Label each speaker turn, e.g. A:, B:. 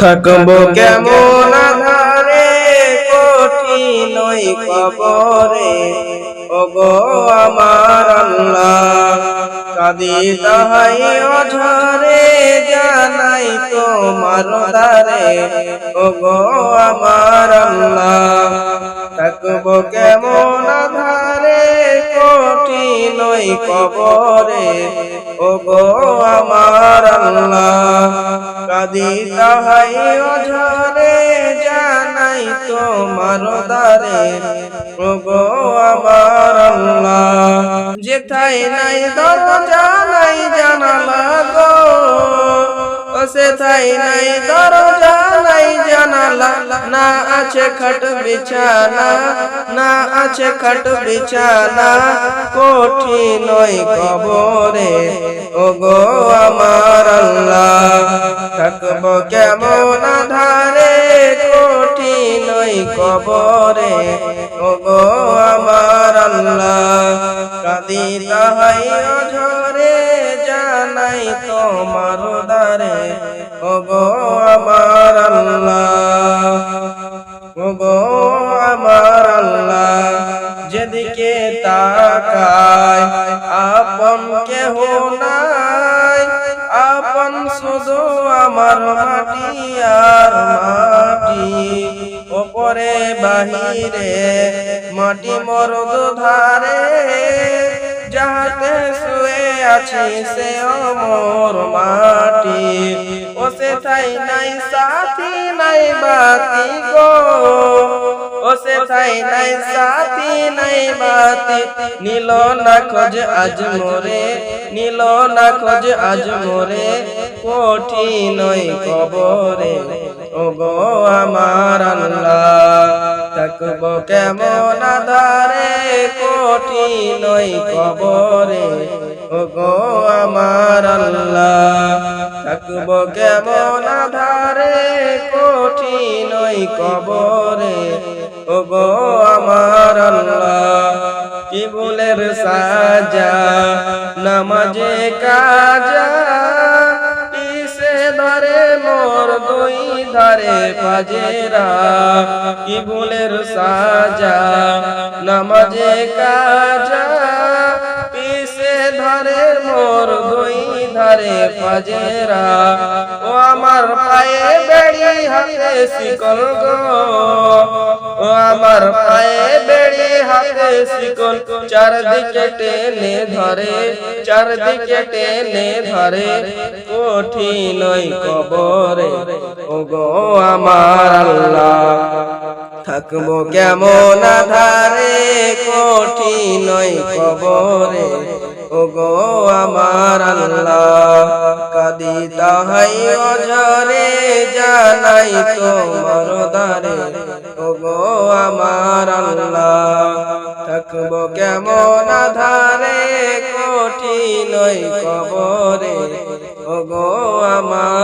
A: থাকব কেমন আধারে কঠিন কবরে। ওগো আমার আল্লাহ কাদি তাহাই অঝরে জানাই তোমার দারে। ওগো আমার আল্লাহ থাকব কেমন আধারে? কঠিন কবরে। ওগো আমার আল্লাহ কাদি তাহাই অঝরে জানাই তোমার দারে ওগো আমার আল্লাহ যেথায় নাই দরজা নাই জানালা গো। ও সেথায় নাই দরজা নাই জানালা, না আছে খট বিছানা, না আছে খট বিছানা, কঠিন কবরে। ওগো আমার আল্লাহ, থাকব কেমন ধারে ওই কবরে। ওগো আমার আল্লাহ, কাদি তাহাই অঝরে, জানাই তোমার দারে ওগো আমার আল্লাহ। ওগো আমার আল্লাহ, যেদিকে তাকায়, আপন কেহ নাই। আপন শুধু আমার মাটি আর মাটি। ওপরে বাহিরে মাটি মরদ ধারে। যাহাতে শুয়ে আছি সে অমর মাটি। ও সে থাই নাই সাথী নাই বাতি গো। ও সে থাই নাই সাথী নাই বাতি। নীল না খোঁজ আজ মোরে, নীল না খোঁজ আজ মোরে, কঠিন কবরে। ও গো আমার আল্লাহ, থাকব কেমন আধারে ওই কবরে। ও গো আমার আল্লাহ থাকব কেমন আধারে? কঠিন কবরে। ও গো আমার কি বলের সাজা, নামাজে কাজা পিসে ধরে, মোর দুই ধারে পাজেরা কি বলের সাজা, নামাজে কাজা ধারে পাজেরা ও আমার পায়ে বেড়ি হাতে শিকল গো। ও আমার পায়ে বেড়ি হাতে শিকল চার চারদিকে টেনে ধরে চার চারদিকে টেনে ধরে কঠিন কবরে। ও গো আমার আল্লাহ, থাকব কেমন আধারে কঠিন কবরে। ও গো আমার আল্লাহ, কাদি তাহাই অঝরে জানাই তোমার দারে। ওগো আমার আল্লাহ, থাকব কেমন আধারে কঠিন কবরে। ওগো আমার